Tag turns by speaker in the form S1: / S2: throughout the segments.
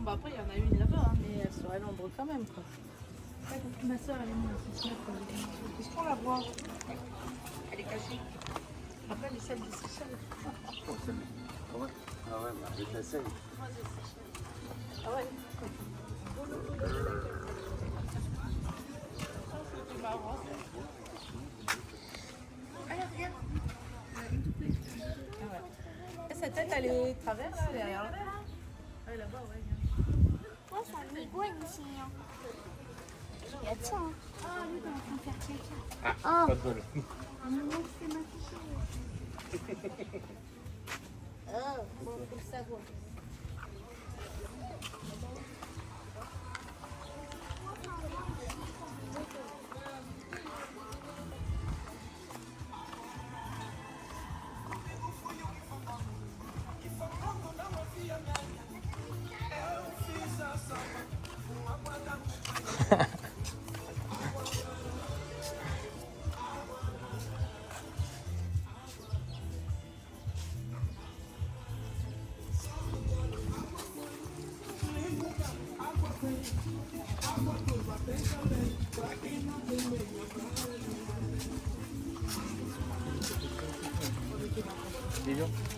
S1: Bon, bah après, il y en a une là-bas, hein, mais elles sont à l'ombre quand même, quoi. Ma soeur, elle est matin. Est-ce qu'on la voit? Elle est cachée. Après, les celles des Seychelles.
S2: Ah ouais, bah, avec la selle.
S1: Ah ouais marrant, ça. Allez, regarde. Ah ouais. Et sa tête, elle est travers, là, derrière là. Ouais, là-bas, ouais.
S3: Moi, c'est un iguane Ah, lui, comment.
S2: Ah. 对
S4: 呀。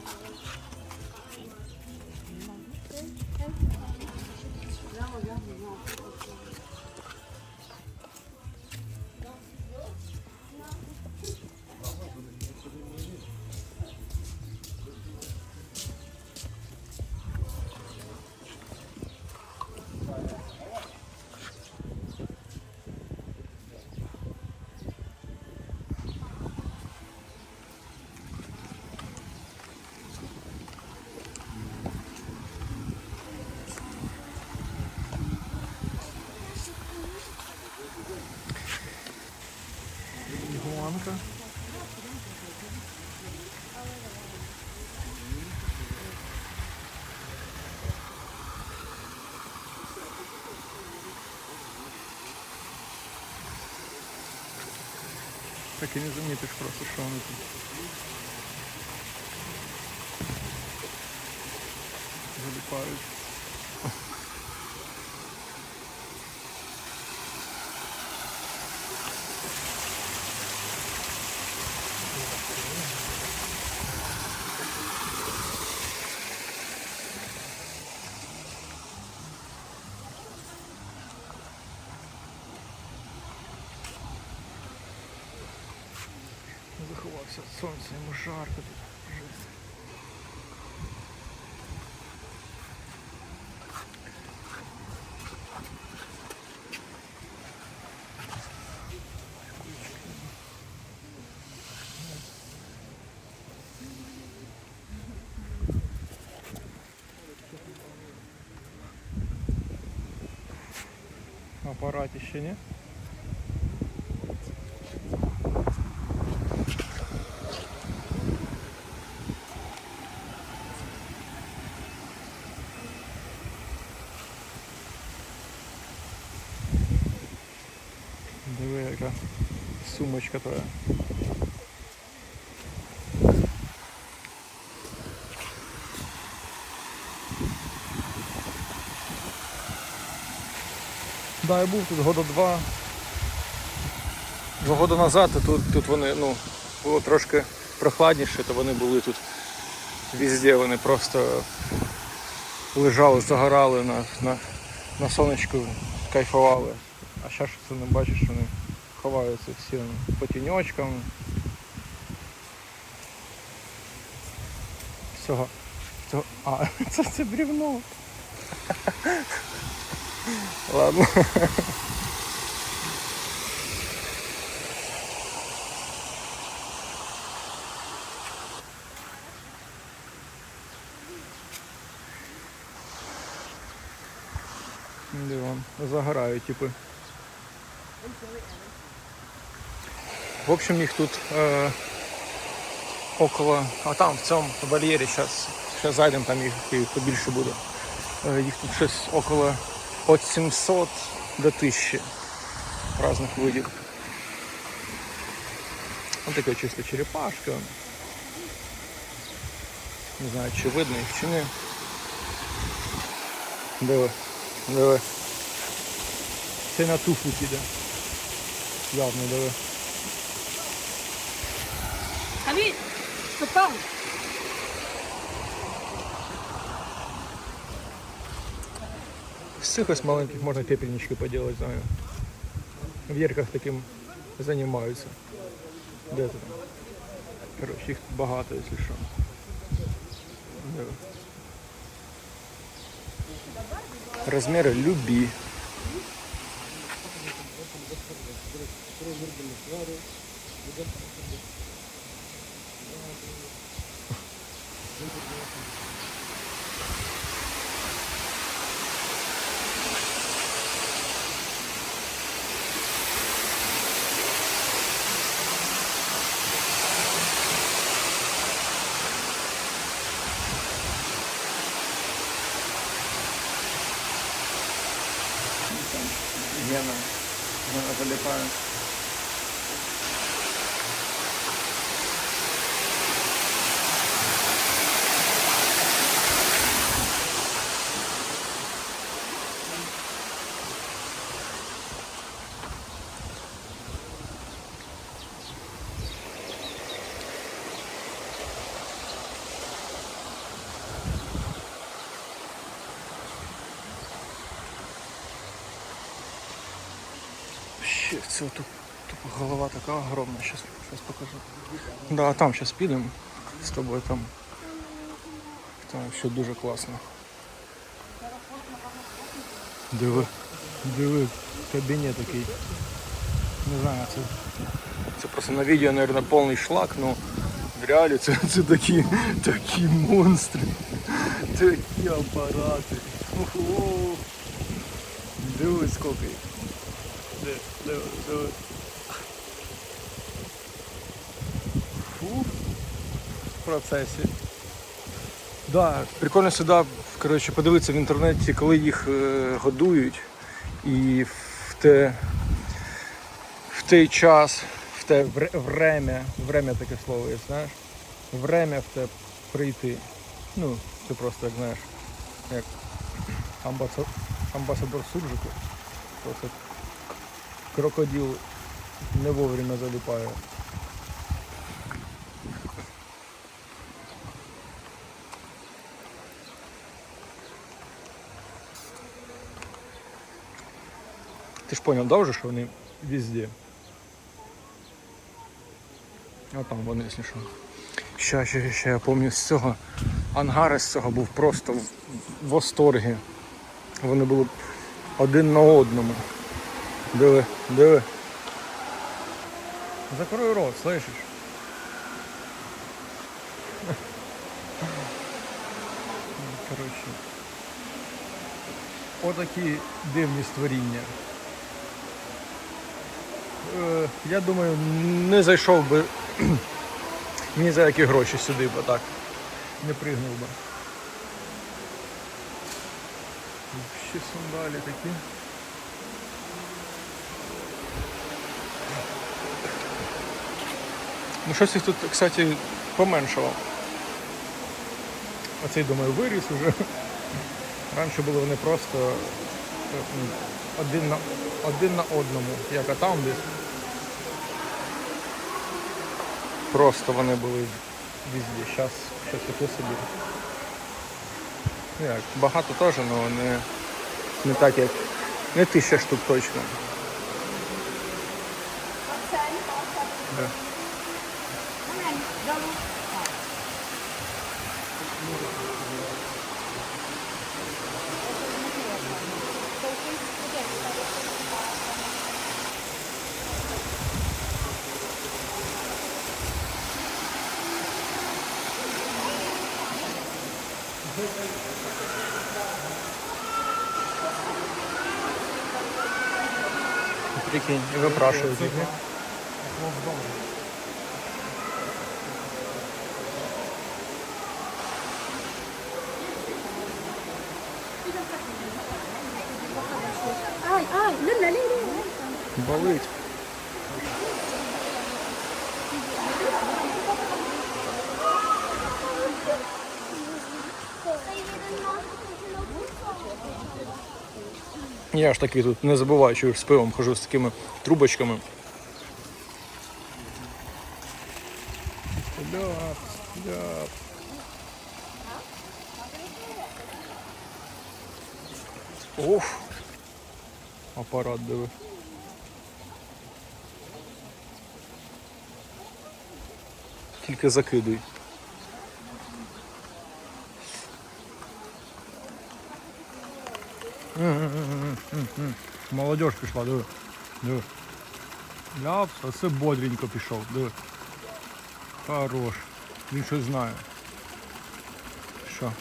S4: Так і не замітиш просто, що вони тут. Заліпають. Заховався від сонця, йому жарко тут. Жесть. Апарат ще не? Сумочка твоя. Да, я був тут года два. Два роки назад, тут, тут вони, ну, було трошки прохладніше, то вони були тут везде, вони просто лежали, загорали на, на, на сонечку, кайфували. А зараз що ти не бачиш, вони ховаються ну, по тіньочкам. Всього. Всього. А, це, це бревно. Ладно. Де вон, типи. В общем, їх тут е, около, а там в цьому вольєрі зараз, зараз зайдемо, там їх, їх побільше буде. Е, їх тут щось около від 700 до 1000 різних видів. Ось така чисто черепашка. Не знаю, чи видно їх, чи ні. Диви, диви. Це на туфлі піде. Явно, диви.
S1: Allez, je te parle.
S4: З цих ось маленьких можна пепельнички поділити, знаю. В Єрках таким займаються. Де це там? Коротше, їх багато, якщо що. Диви. Розміри любі. Гена. Гена залипає. Ще тут, тут голова така огромна, зараз, зараз покажу. Да, там зараз підемо з тобою там. Там все дуже класно. Диви, диви, кабінет такий. Не знаю, це, це просто на відео, мабуть, повний шлак, ну в реалі це, це такі, такі монстри, такі апарати. Ого. Диви, скільки їх. Диви, диви. Фу. В процесі. Да, прикольно сюди коротше, подивитися в інтернеті, коли їх е, годують. І в те, в той час, в те вре- время, время таке слово є, знаєш? Время в те прийти. Ну, це просто як знаєш, як амбасадор, амбасадор Суджику. Просто крокодил не вовремя залипає. Ти ж понял, да, вже, що вони везде? А там вони, якщо що. Ще, ще, ще я пам'ятаю з цього. Ангар з цього був просто в, восторгі. Вони були один на одному. Диви, диви. Закрой рот, слышишь? Коротше. Отакі дивні створіння. Е, я думаю, не зайшов би ні за які гроші сюди, бо так. Не пригнув би. Ще сандалі такі. Ну щось їх тут, кстати, поменшало. Оцей, думаю, виріс уже. Раніше були вони просто один на, один на одному, як а там десь. Просто вони були везде. Зараз щось таке собі. Ну, Як, багато теж, але не, не так як. Не тисяча штук точно. Да. Прикинь, і випрашують їх. Болить. Я ж таки тут не забуваю, що з пивом хожу з такими трубочками. Оф. Апарат диви. Тільки закидуй. Молодежь пішла, диви. Диви. А це бодренько пішов, диви. Хорош. Він щось знає. Що?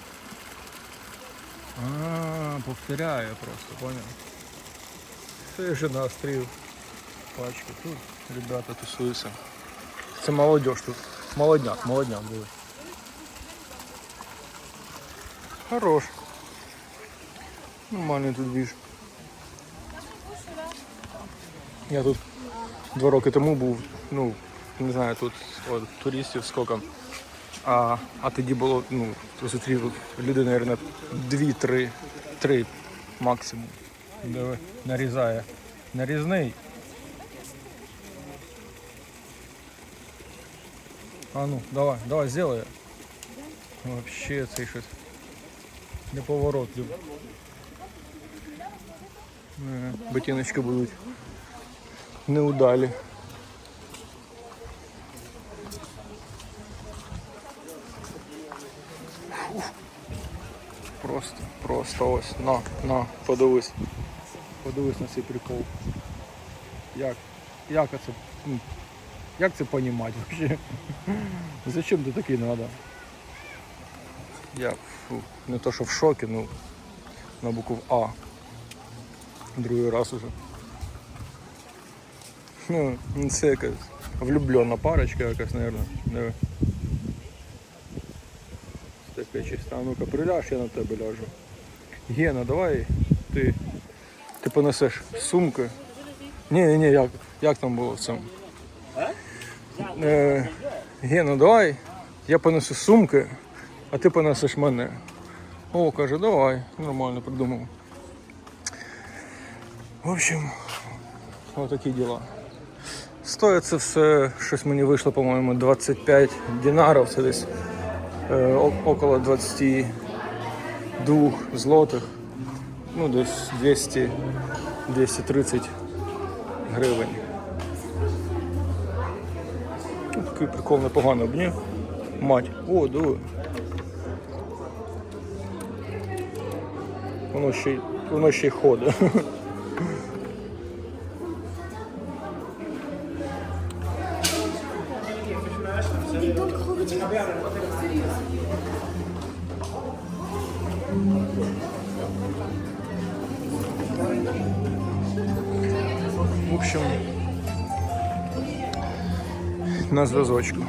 S4: А, повторяє просто, понял? Це вже наострив пачку. Тут ребята тусуються. Це молодежь тут. Молодняк, молодняк диви. Хорош. Нормальний тут біж. Я тут два роки тому був, ну, не знаю, тут от, туристів скільки. А, а тоді було, ну, зустрів люди, мабуть, дві-три, три максимум. Диви, нарізає. Нарізний. А ну, давай, давай, сделай. Вообще цей щось неповоротлив. Е, Ботиночки будуть неудалі. Фух. Просто, просто ось, на, на, подивись. Подивись на цей прикол. Як? Як це? Як це понімати взагалі? Зачем ти такий надо? Я фу, не то що в шокі, ну на букву А. Другий раз уже. Ну, ну, це якась влюблена парочка якась, наверное. Таке чисто. Ну-ка, приляж, я на тебе ляжу. Гена, давай ти, ти понесеш сумки. Ні, ні, ні, як, як там було в цьому? Е, Гена, давай, я понесу сумки, а ти понесеш мене. О, каже, давай, нормально придумав. В общем, отакі діла. Стоїть це все, щось мені вийшло, по-моєму, 25 динарів, це десь е, около 22 злотих. Ну, десь 200 230 гривень. Такий прикол непоганий, б ні? Мать. О, диви. Воно ще, й- воно ще й ходить. на зв'язочку.